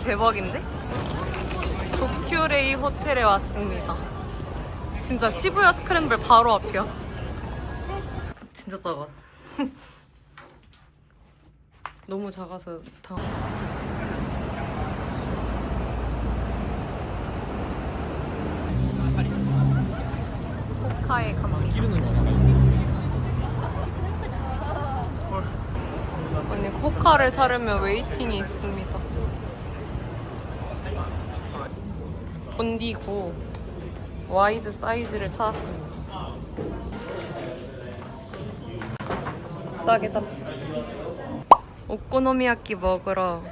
대박인데? 도큐레이 호텔에 왔습니다. 진짜 시부야 스크램블 바로 앞이야. 진짜 작아. 너무 작아서 당. 호카에 갑니다. 기르는 거 아니 코카를 사려면 웨이팅이 있습니다. 본디 9 와이드 사이즈를 찾았습니다. 싸게다. 오코노미야끼 먹으러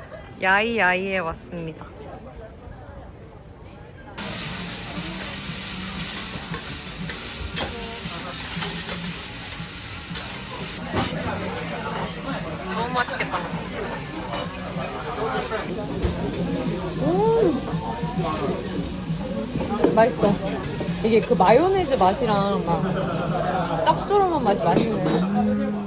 야이야이에 왔습니다. 너무 맛있겠다. 맛있어. 이게 그 마요네즈 맛이랑 막 짭조름한 맛이 맛있네. 갑니다.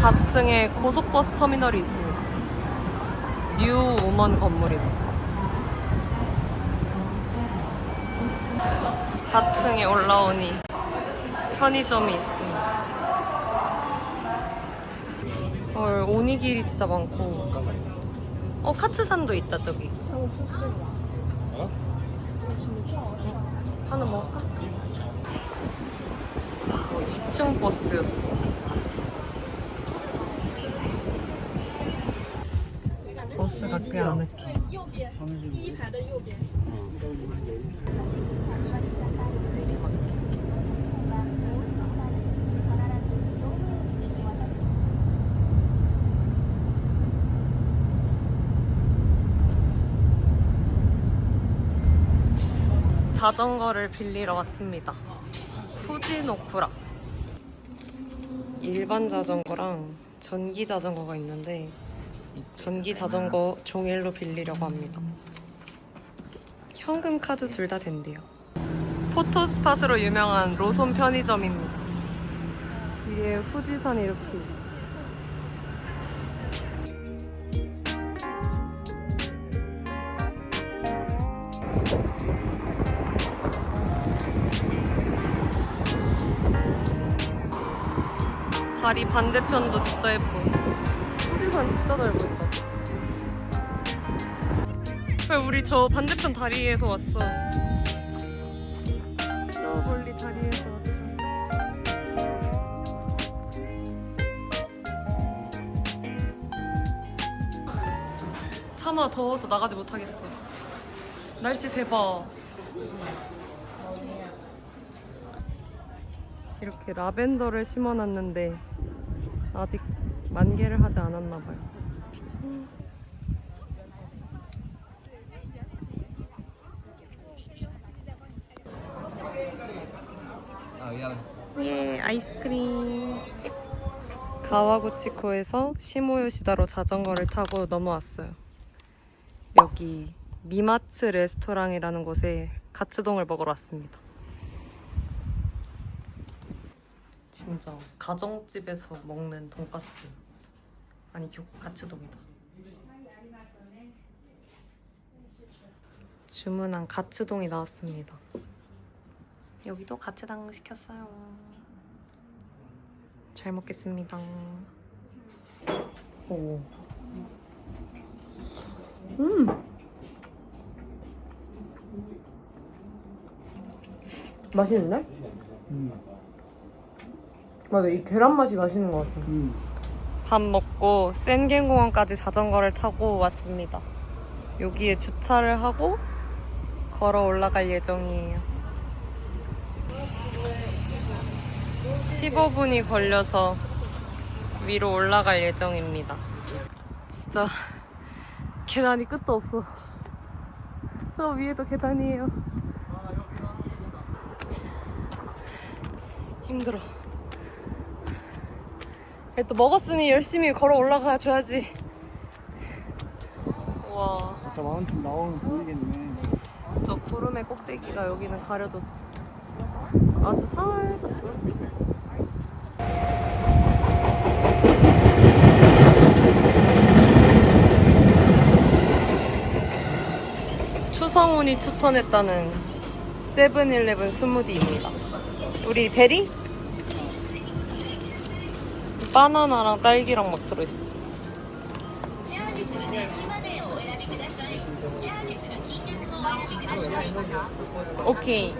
4층에 고속버스 터미널이 있습니다. 뉴 우먼 건물이다. 4층에 올라오니 편의점이 있습니다. 헐, 오니기리 진짜 많고. 어, 카츠산도 있다, 저기. 어? 하나 먹을까? 어, 2층 버스였어. 버스가 꽤 아늑해. 자전거를 빌리러 왔습니다. 후지노쿠라. 일반 자전거랑 전기 자전거가 있는데 전기 자전거 종일로 빌리려고 합니다. 현금 카드 둘 다 된대요. 포토 스팟으로 유명한 로손 편의점입니다. 뒤에 후지산이 이렇게 다리 반대편도 진짜 예뻐요. 후지산 진짜 잘 보인다. 왜 우리 저 반대편 다리에서 왔어? 저 멀리 다리에서 왔어. 차마 더워서 나가지 못하겠어. 날씨 대박. 이렇게 라벤더를 심어놨는데 아직 만개를 하지 않았나 봐요. 예, 아이스크림. 가와구치코에서 시모요시다로 자전거를 타고 넘어왔어요. 여기 미마츠 레스토랑이라는 곳에 가츠동을 먹으러 왔습니다. 진짜 가정집에서 먹는 돈가스. 아니, 교, 가츠동이다. 주문한 가츠동이 나왔습니다. 여기도 가츠당 시켰어요. 잘 먹겠습니다. 오. 음. 맛있는데? 맞아, 이 계란 맛이 맛있는 것 같아. 밥 먹고 센겐공원까지 자전거를 타고 왔습니다. 여기에 주차를 하고 걸어 올라갈 예정이에요. 15분이 걸려서 위로 올라갈 예정입니다. 진짜 계단이 끝도 없어. 저 위에도 계단이에요. 힘들어. 또 먹었으니 열심히 걸어 올라가 줘야지. 와, 저 마운틴 나오면 보이겠네. 저 구름의 꼭대기가 여기는 가려졌어. 아주 살짝 보여. 추성훈이 추천했다는 세븐일레븐 스무디입니다. 우리 베리? 바나나랑 딸기랑 막 들어있어. 오케이.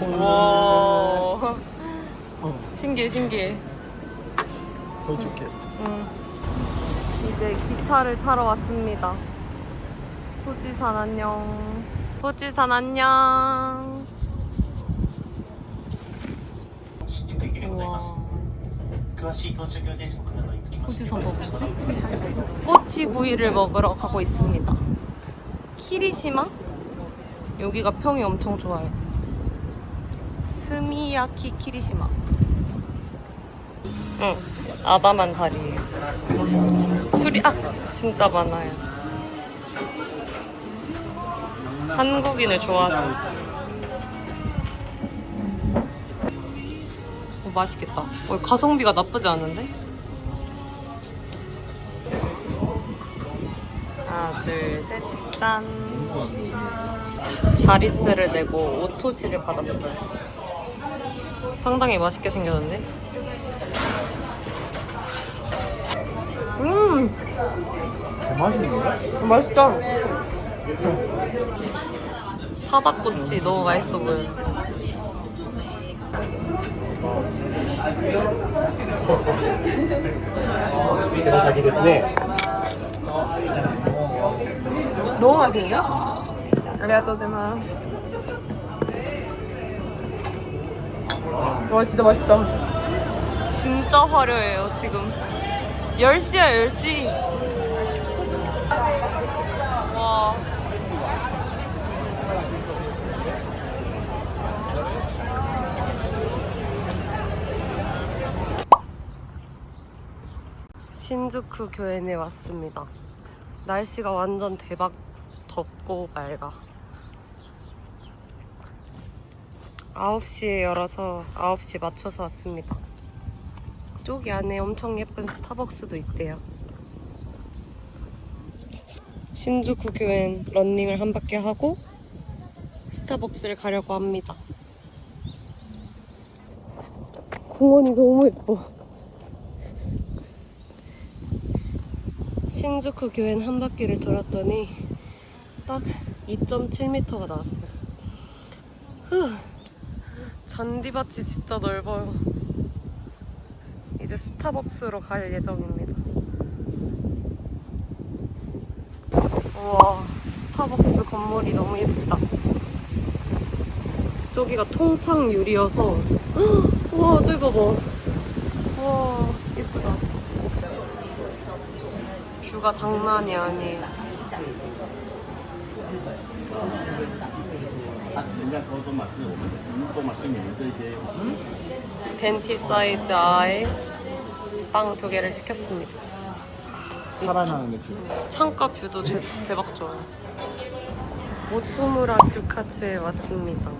와. 신기해, 신기해. 어, 좋게. 응. 이제 기차를 타러 왔습니다. 소지산 안녕. 호지산 안녕. 호지산 먹었지? 꼬치구이를 먹으러 가고 있습니다. 키리시마? 여기가 평이 엄청 좋아요. 스미야키 키리시마. 응, 아담한 자리예요. 술이, 아! 진짜 많아요. 한국인을 좋아하죠. 어, 맛있겠다. 어, 가성비가 나쁘지 않은데? 하나, 둘, 셋, 짠. 자리세를 내고 오토시를 받았어요. 상당히 맛있게 생겼는데? 음, 맛있는데? 맛있죠? 하박꼬치 너무 맛있어 보여요. 너무 맛있네요? 아리가또제마 와 진짜 맛있다 진짜 화려해요 지금 10시야 10시 신주쿠 교회에 왔습니다. 날씨가 완전 대박 덥고 맑아. 9시에 열어서 9시 맞춰서 왔습니다. 저기 안에 엄청 예쁜 스타벅스도 있대요. 신주쿠 교엔 런닝을 한 바퀴 하고 스타벅스를 가려고 합니다. 공원이 너무 예뻐 신주쿠 교엔 한 바퀴를 돌았더니 딱 2.7m가 나왔어요. 후. 잔디밭이 진짜 넓어요. 이제 스타벅스로 갈 예정입니다. 우와, 스타벅스 건물이 너무 예쁘다. 저기가 통창 유리여서 헉, 우와, 저기 봐봐. 우와, 예쁘다. 뷰가 장난이 아니에요. 벤티 사이즈 아에 빵 두 개를 시켰습니다. 살아나는 느낌. 창가 뷰도 제- 대박 좋아요. 오토무라 규카츠에 왔습니다.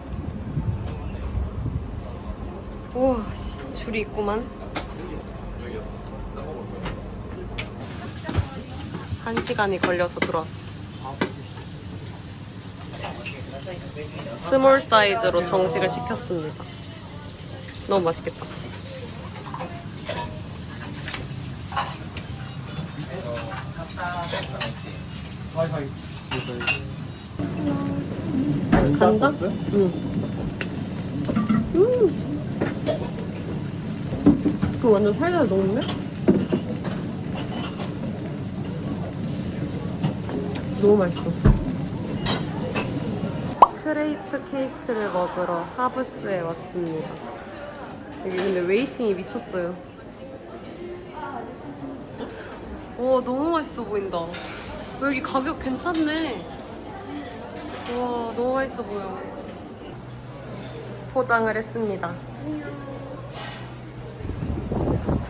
우와, 씨, 줄이 있구만. 한 시간이 걸려서 들어왔어. 스몰 사이즈로 정식을 시켰습니다. 너무 맛있겠다. 간다? 응. 음. 그 완전 살살 녹네? 너무 맛있어. 크레이프 케이크를 먹으러 하브스에 왔습니다. 여기 근데 웨이팅이 미쳤어요. 와 너무 맛있어 보인다. 여기 가격 괜찮네. 와 너무 맛있어 보여. 포장을 했습니다.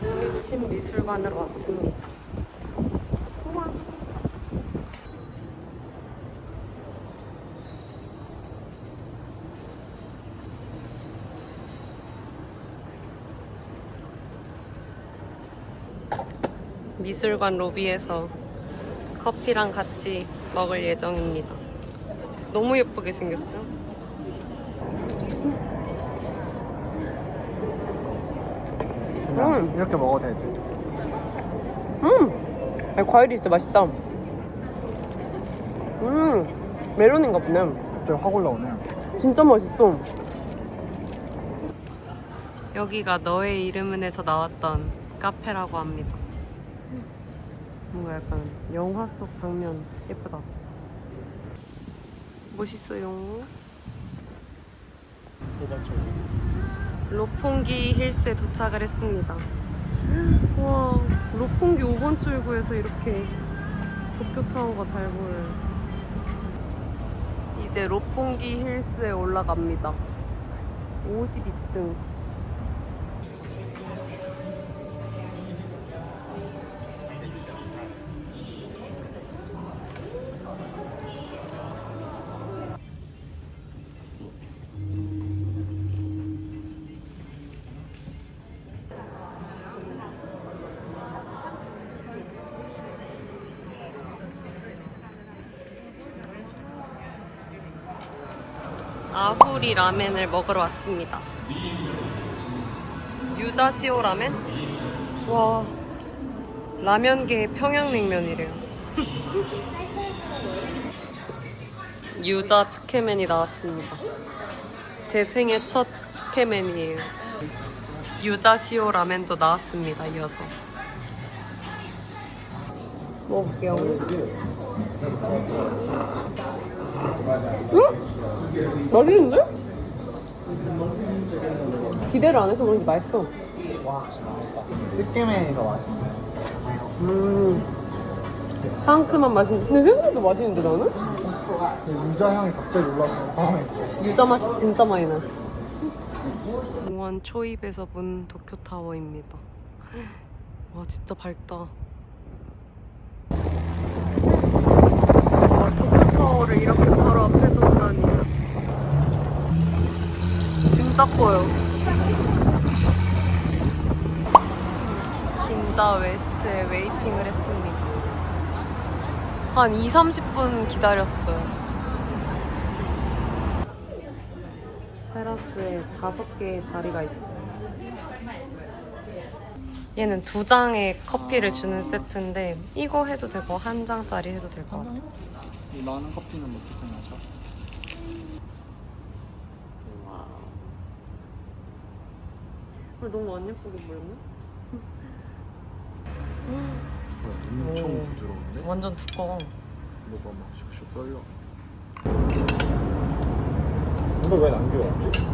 국립신미술관으로 왔습니다. 우와. 미술관 로비에서 커피랑 같이 먹을 예정입니다. 너무 예쁘게 생겼어요. 그냥 이렇게 먹어도 돼. 음! 아니, 과일이 진짜 맛있다. 음! 멜론인가 보네. 갑자기 확 올라오네. 진짜 맛있어. 여기가 너의 이름은에서 나왔던 카페라고 합니다. 뭔가 약간 영화 속 장면 예쁘다. 멋있어요. 로퐁기 힐스에 도착을 했습니다. 와, 로퐁기 5번 출구에서 이렇게 도쿄타워가 잘 보여요. 이제 로퐁기 힐스에 올라갑니다. 52층. 아후리 라멘을 먹으러 왔습니다. 유자시오 라멘? 와, 라면계의 평양냉면이래요. 유자 츠케맨이 나왔습니다. 제 생애 첫 츠케맨이에요. 유자시오 라멘도 나왔습니다. 이어서. 먹을게요. 응? 맛있는데? 기대를 안 해서 그런지 맛있어. 와, 더 맛있네. 음. 상큼한 맛인데. 근데 생각보다 맛있는데 나는? 그 유자 향이 갑자기 올라서 당황했어. 유자 맛이 진짜 많이 나. 공원 초입에서 본 도쿄타워입니다. 와 진짜 밝다. 와 도쿄타워를 이렇게 바로 앞에서 보다니. 진짜 커요. 긴자 웨스트에 웨이팅을 했습니다. 한 2, 30분 기다렸어요. 테라스에 다섯 개의 자리가 있어요. 얘는 두 장의 커피를 주는 세트인데 이거 해도 되고 한 장짜리 해도 될 것 같아요. 이 많은 커피는 어떻게 마셔? 너무 안 예쁘게 보였네? 엄청 오. 부드러운데? 완전 두꺼워. 뭐가 막 슉슉 떨려. 이거 왜 남겨왔지?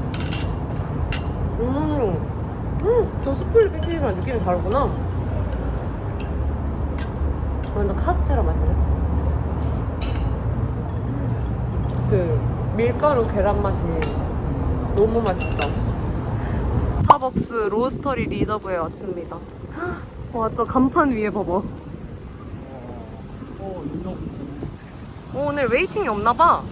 음, 음, 저 스플릿 패키지랑 느낌이 다르구나. 완전 카스테라 맛이네. 그 밀가루 계란 맛이 너무 맛있다. 스타벅스 로스터리 리저브에 왔습니다. 와, 저 간판 위에 봐봐. 어. 오, 오늘 웨이팅이 없나봐.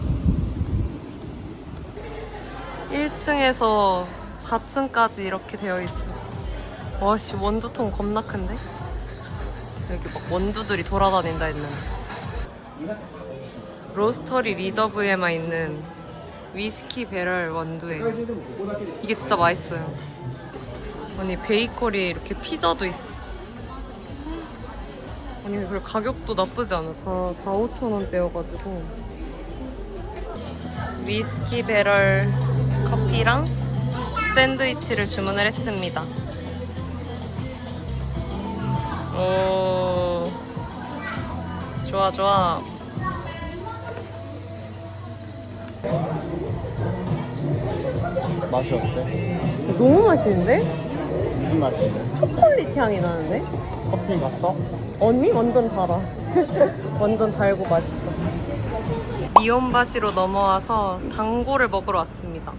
1층에서 4층까지 이렇게 되어 있어. 와씨 원두통 겁나 큰데? 여기 막 원두들이 돌아다닌다 했는데. 로스터리 리저브에만 있는 위스키 배럴 원두예요. 이게 진짜 맛있어요. 아니 베이커리에 이렇게 피자도 있어. 아니 그리고 가격도 나쁘지 않아. 다 4, 5천 원대여가지고. 위스키 배럴 커피랑 샌드위치를 주문을 했습니다. 오, 좋아 좋아. 맛이 어때? 너무 맛있는데? 무슨 맛인데? 초콜릿 향이 나는데? 커피 봤어? 언니 완전 달아. 완전 달고 맛있어. 이온바시로 넘어와서 당고를 먹으러 왔습니다.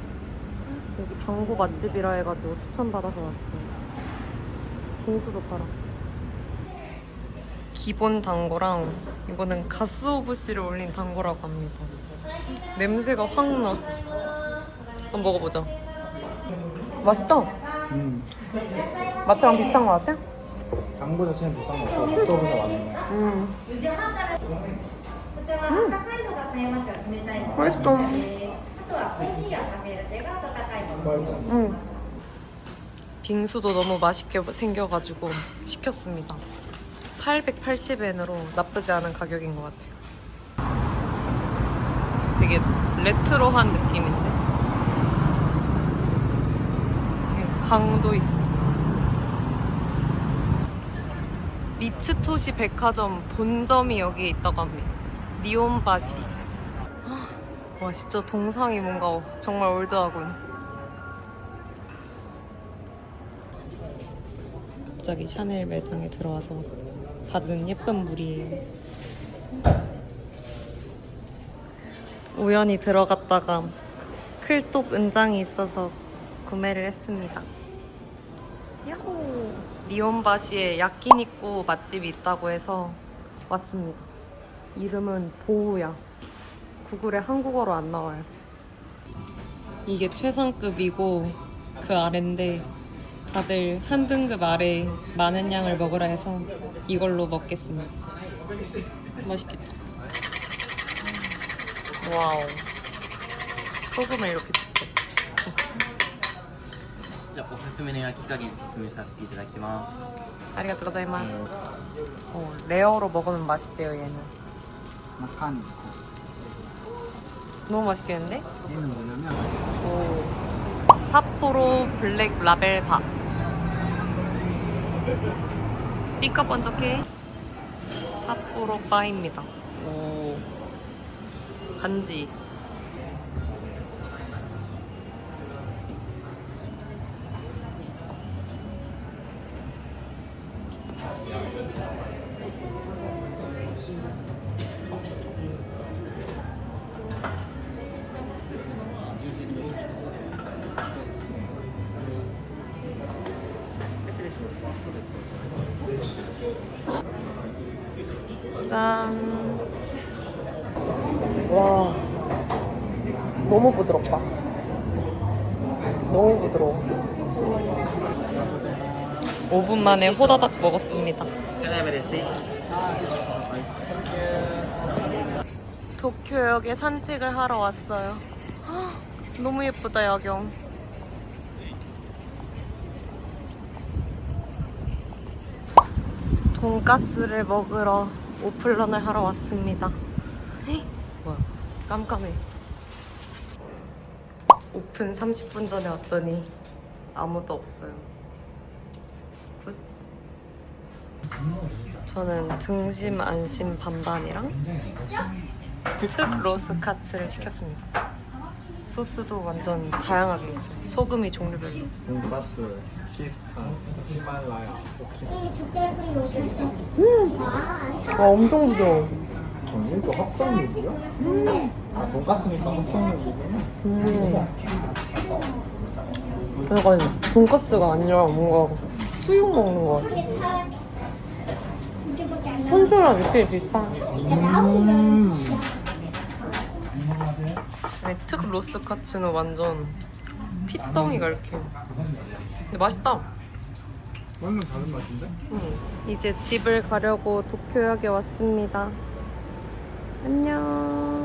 여기 방구 맛집이라 해가지고 추천받아서 왔어요. 빙수도 팔아. 기본 당구랑 이거는 가스오브씨를 올린 당구라고 합니다. 냄새가 확 나. 한번 먹어보자. 맛있다. 음. 마트랑 비슷한 것 같아? 당구 자체는 비싼 거 없고 가스오브가 많은 음. 음. 맛있어. あとはコーヒーやカフェラテが温かいもの 맛있어. 음. 빙수도 너무 맛있게 생겨가지고 시켰습니다. 880엔으로 나쁘지 않은 가격인 것 같아요. 되게 레트로한 느낌인데? 이게 강도 있어. 미츠토시 백화점 본점이 여기에 있다고 합니다. 니온바시. 헉, 와, 진짜 동상이 뭔가 정말 올드하군. 갑자기 샤넬 매장에 들어와서 받은 예쁜 물이에요. 우연히 들어갔다가 클독 은장이 있어서 구매를 했습니다. 야호! 니온바시에 야끼니쿠 맛집이 있다고 해서 왔습니다. 이름은 보우야. 구글에 한국어로 안 나와요. 이게 최상급이고 그 아래인데 다들 한 등급 아래 많은 양을 먹으라 해서 이걸로 먹겠습니다. 맛있겠다. 와우. 소금을 이렇게 찍고. じゃあおすすめの焼き加減説明させていただきます 아리가또 고자이마스. 어, 레어로 먹으면 맛있대요, 얘는. 막한 너무 맛있겠는데? 얘는 뭐냐면 오. 삿포로 블랙 라벨 밥. 삐까 번쩍해. 삿포로 바입니다. 오. 간지. 짠. 와. 너무 부드럽다. 너무 부드러워. 5분 만에 호다닥 먹었습니다. 도쿄역에 산책을 하러 왔어요. 너무 예쁘다, 야경. 돈가스를 먹으러 오플런을 하러 왔습니다. 에이, 뭐야, 깜깜해. 오픈 30분 전에 왔더니 아무도 없어요. 굿. 저는 등심 안심 반반이랑 특 로스 카츠를 시켰습니다. 소스도 완전 다양하게 있어요. 소금이 종류별로. 돈가스, 키스탄, 히말라야, 오키. 와 엄청 부드러워. 전또 합성육이요? 아 돈가스니까 합성육이구나. 음. 약간 돈가스가 아니라 뭔가 수육 먹는 것 같아. 손수랑 느낌이 비슷한. 음. 아니, 특 로스 카츠는 완전 피덩이가 이렇게. 근데 맛있다. 완전 다른 맛인데? 음. 이제 집을 가려고 도쿄역에 왔습니다. 안녕.